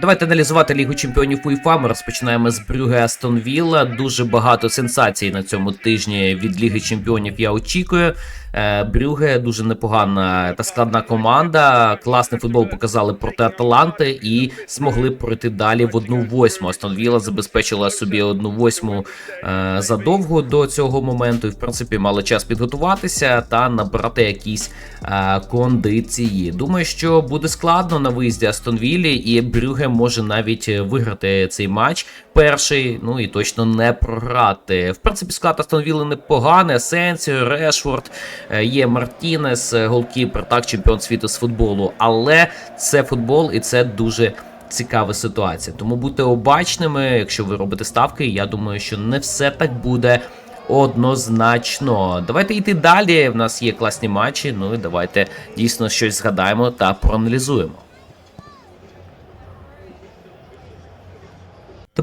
Давайте аналізувати Лігу чемпіонів УЄФА. Ми розпочинаємо з Брюге Астон Вілла. Дуже багато сенсацій на цьому тижні від Ліги Чемпіонів я очікую. Е, Брюге дуже непогана та складна команда. Класний футбол показали проти Аталанти і змогли пройти далі в одну восьму. Астон Вілла забезпечила собі одну восьму е, задовго до цього моменту. І в принципі мали час підготуватися та набрати якісь е, кондиції. Думаю, що буде складно на виїзді Астон Віллі, і Брюге може навіть виграти цей матч перший, ну і точно не програти. В принципі, склад Астон Вілли непоганий. Асенсіо, Решфорд, е, є Мартінес, е, голкіпер, так, чемпіон світу з футболу. Але це футбол і це дуже. Цікава ситуація, тому будьте обачними, якщо ви робите ставки. Я думаю, що не все так буде однозначно. Давайте йти далі. В нас є класні матчі. Ну і давайте дійсно щось згадаємо та проаналізуємо.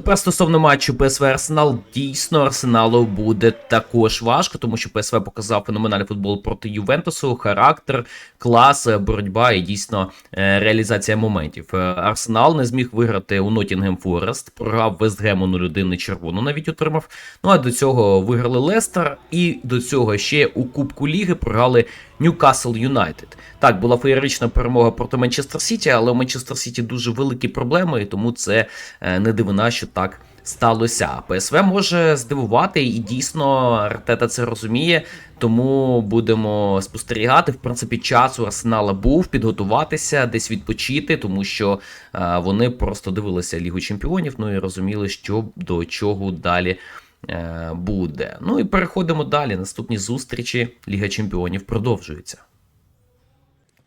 Тепер стосовно матчу ПСВ Арсенал, дійсно Арсеналу буде також важко, тому що ПСВ показав феноменальний футбол проти Ювентусу, характер, клас, боротьба і дійсно е, реалізація моментів. Е, Арсенал не зміг виграти у Ноттінгем Форест, програв Вестгему 0-1 червону навіть отримав. Ну а до цього виграли Лестер, і до цього ще у Кубку Ліги програли Ньюкасл Юнайтед. Так, була феєрична перемога проти Манчестер Сіті, але у Манчестер Сіті дуже великі проблеми, і тому це е, не дивина, що так сталося. ПСВ може здивувати, і дійсно Артета це розуміє. Тому будемо спостерігати. В принципі, час у Арсенала був підготуватися, десь відпочити, тому що е, вони просто дивилися Лігу Чемпіонів, ну і розуміли, що до чого далі. е, Буде. Ну і переходимо далі. Наступні зустрічі Ліга Чемпіонів продовжується.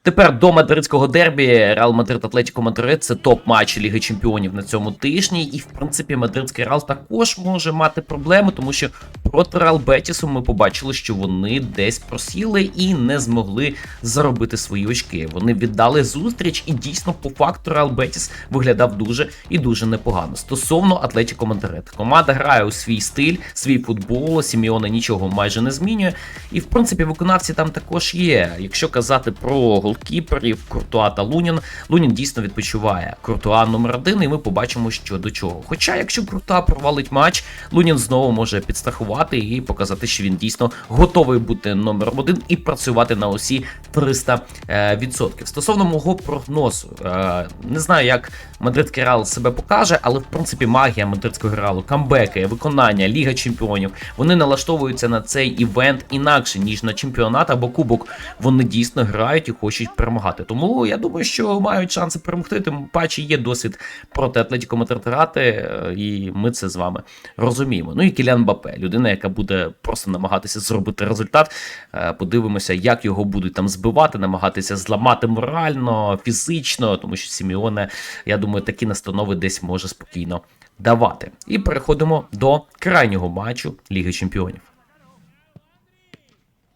Тепер до мадридського дербі Реал Мадрид Атлетіко Мадрид це топ-матч Ліги Чемпіонів на цьому тижні. І в принципі мадридський Реал також може мати проблеми, тому що проти Реал Бетісу ми побачили, що вони десь просіли і не змогли заробити свої очки. Вони віддали зустріч, і дійсно по факту Реал Бетіс виглядав дуже і дуже непогано. Стосовно Атлетіко Мадрид, команда грає у свій стиль, свій футбол. Сіміона нічого майже не змінює. І в принципі виконавці там також є. Якщо казати про голкіперів, Куртуа та Лунін, Лунін дійсно відпочиває. Куртуа номер один, і ми побачимо, що до чого. Хоча, якщо Куртуа провалить матч, Лунін знову може підстрахувати і показати, що він дійсно готовий бути номером один і працювати на усі 300%. е. Стосовно мого прогнозу, е, не знаю, як мадридський реал себе покаже, але в принципі магія мадридського реалу, камбеки, виконання, Ліга Чемпіонів, вони налаштовуються на цей івент інакше ніж на чемпіонат або кубок. Вони дійсно грають і хочуть перемагати. Тому я думаю, що мають шанси перемогти. Тим паче є досвід проти Атлетіко Мадрид грати, е, і ми це з вами розуміємо. Ну і Кілян Бапе, людина, яка буде просто намагатися зробити результат. Е, Подивимося, як його будуть там збивати, намагатися зламати морально, фізично, тому що Сіміоне, я думаю, такі настанови десь може спокійно давати. І переходимо до крайнього матчу Ліги Чемпіонів.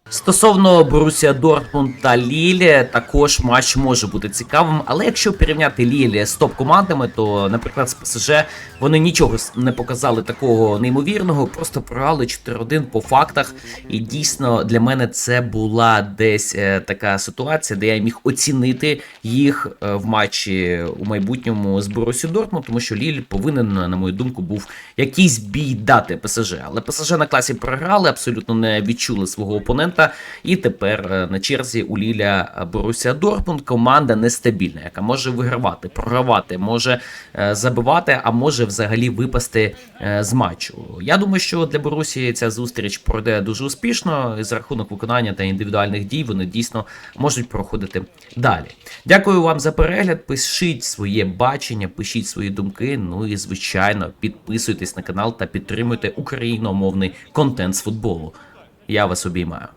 Стосовно Борусія Дортмунд та Лілі, також матч може бути цікавим. Але якщо порівняти Лілі з топ-командами, то, наприклад, з ПСЖ вони нічого не показали такого неймовірного, просто програли 4-1 по фактах. І дійсно для мене це була десь е, така ситуація, де я міг оцінити їх е, в матчі у майбутньому з Борусію Дортмунд, тому що Ліль повинен, на мою думку, був якийсь бій дати ПСЖ. Але ПСЖ на класі програли, абсолютно не відчули свого опонента. І тепер е, на черзі у Ліля Борусія Дортмунд команда нестабільна, яка може вигравати, програвати, може е, забивати, а може взагалі випасти е, з матчу. Я думаю, що для Борусії ця зустріч пройде дуже успішно. І за рахунок виконання та індивідуальних дій вони дійсно можуть проходити далі. Дякую вам за перегляд. Пишіть своє бачення, пишіть свої думки. Ну і звичайно, підписуйтесь на канал та підтримуйте україномовний контент з футболу. Я вас обіймаю.